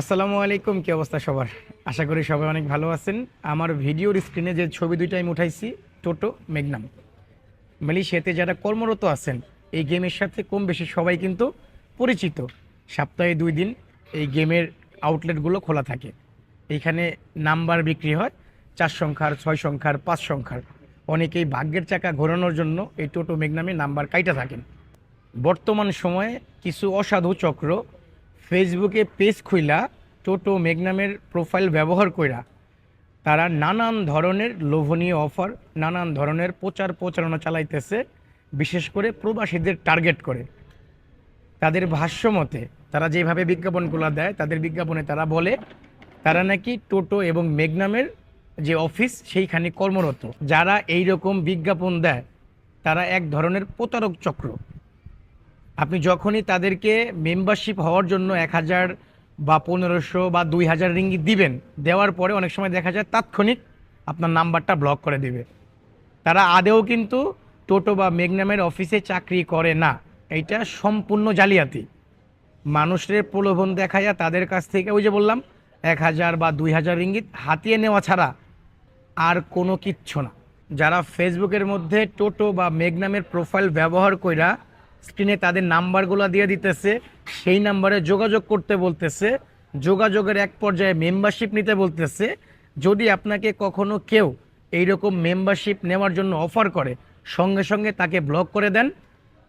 আসসালামু আলাইকুম, কি অবস্থা সবার? আশা করি সবাই অনেক ভালো আছেন। আমার ভিডিওর স্ক্রিনে যে ছবি দুইটা আমি উঠাইছি, টোটো মেঘনাম মালয়েশিয়াতে যারা কর্মরত আছেন, এই গেমের সাথে কম বেশি সবাই কিন্তু পরিচিত। সপ্তাহে দুই দিন এই গেমের আউটলেটগুলো খোলা থাকে। এইখানে নাম্বার বিক্রি হয়, চার সংখ্যার, ছয় সংখ্যার, পাঁচ সংখ্যার। অনেকেই ভাগ্যের চাকা ঘোরানোর জন্য এই টোটো মেঘনামে নাম্বার কাইটা থাকেন। বর্তমান সময়ে কিছু অসাধু চক্র ফেসবুকে পেজ খুইলা, টোটো মেঘনামের প্রোফাইল ব্যবহার কইরা তারা নানান ধরনের লোভনীয় অফার, নানান ধরনের প্রচার প্রচারণা চালাইতেছে, বিশেষ করে প্রবাসীদের টার্গেট করে। তাদের ভাষ্য মতে তারা যেভাবে বিজ্ঞাপনগুলো দেয়, তাদের বিজ্ঞাপনে তারা বলে, তারা নাকি টোটো এবং মেঘনামের যে অফিস, সেইখানে কর্মরত। যারা এই রকম বিজ্ঞাপন দেয়, তারা এক ধরনের প্রতারক চক্র। আপনি যখনই তাদেরকে মেম্বারশিপ হওয়ার জন্য এক হাজার বা পনেরোশো বা দুই হাজার রিঙ্গিত দিবেন, দেওয়ার পরে অনেক সময় দেখা যায় তাৎক্ষণিক আপনার নাম্বারটা ব্লক করে দেবে। তারা আদেও কিন্তু টোটো বা মেঘনামের অফিসে চাকরি করে না। এইটা সম্পূর্ণ জালিয়াতি। মানুষের প্রলোভন দেখাইয়া তাদের কাছ থেকে ওই যে বললাম, এক হাজার বা দুই হাজার রিঙ্গিত হাতিয়ে নেওয়া ছাড়া আর কোনো কিচ্ছু না। যারা ফেসবুকের মধ্যে টোটো বা মেঘনামের প্রোফাইল ব্যবহার কইরা স্ক্রিনে তাদের নাম্বারগুলো দিয়ে দিতেছে, সেই নাম্বারে যোগাযোগ করতে বলতেছে, যোগাযোগের এক পর্যায়ে মেম্বারশিপ নিতে বলতেছে। যদি আপনাকে কখনো কেউ এইরকম মেম্বারশিপ নেওয়ার জন্য অফার করে, সঙ্গে সঙ্গে তাকে ব্লক করে দেন,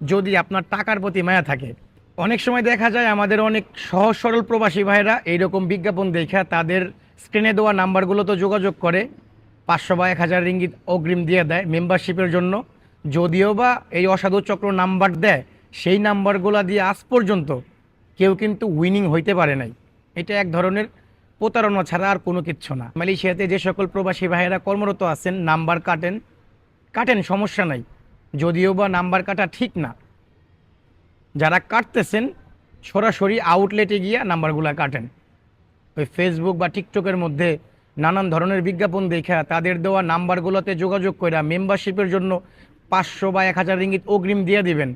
যদি আপনার টাকার প্রতি মায়া থাকে। অনেক সময় দেখা যায়, আমাদের অনেক সহজ সরল প্রবাসী ভাইরা এইরকম বিজ্ঞাপন দেখা তাদের স্ক্রিনে দেওয়া নাম্বারগুলো তো যোগাযোগ করে, পাঁচশো বা এক হাজার রিঙ্গিত অগ্রিম দিয়ে দেয় মেম্বারশিপের জন্য। যদিও বা এই অসাধু চক্র নাম্বার দেয়, সেই নাম্বারগুলো দিয়ে আজ পর্যন্ত কেউ কিন্তু উইনিং হইতে পারে নাই। এটা এক ধরনের প্রতারণা ছাড়া আর কোনো কিচ্ছু না। মালয়েশিয়াতে যে সকল প্রবাসী ভাইয়েরা কর্মরত আছেন, নাম্বার কাটেন কাটেন, সমস্যা নাই। যদিও বা নাম্বার কাটা ঠিক না। যারা কাটতেছেন, সরাসরি আউটলেটে গিয়ে নাম্বারগুলো কাটেন। ওই ফেসবুক বা টিকটকের মধ্যে নানান ধরনের বিজ্ঞাপন দেখা তাদের দেওয়া নাম্বারগুলোতে যোগাযোগ করে মেম্বারশিপের জন্য পাঁচশো বা এক হাজার রিঙ্গিত অগ্রিম দিয়ে দিবেন।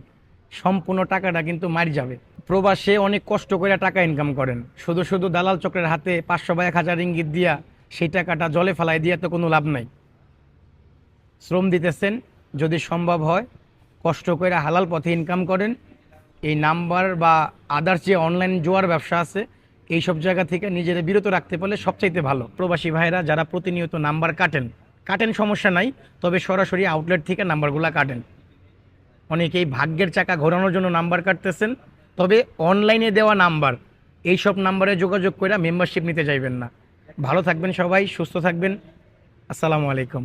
সম্পূর্ণ টাকাটা কিন্তু মারি যাবে। প্রবাসে অনেক কষ্ট করে টাকা ইনকাম করেন। শুধু শুধু দালাল চক্রের হাতে পাঁচশো বা এক হাজার রিঙ্গিত দিয়া সেই টাকাটা জলে ফেলাই দিয়ে তো কোনো লাভ নাই। শ্রম দিতেছেন, যদি সম্ভব হয়, কষ্ট করে হালাল পথে ইনকাম করেন। এই নাম্বার বা আদার্স যে অনলাইন জোয়ার ব্যবসা আছে এই সব জায়গা থেকে নিজেরা বিরত রাখতে পারলে সবচাইতে ভালো। প্রবাসী ভাইরা যারা প্রতিনিয়ত নাম্বার কাটেন কাটেন সমস্যা নাই, তবে সরাসরি আউটলেট থেকে নাম্বারগুলো কাটেন। অনেকেই ভাগ্যের চাকা ঘোরানোর জন্য নাম্বার কাটতেছেন, তবে অনলাইনে দেওয়া নাম্বার এই সব নাম্বারে যোগাযোগ করে মেম্বারশিপ নিতে চাইবেন না। ভালো থাকবেন সবাই, সুস্থ থাকবেন। আসসালামু আলাইকুম।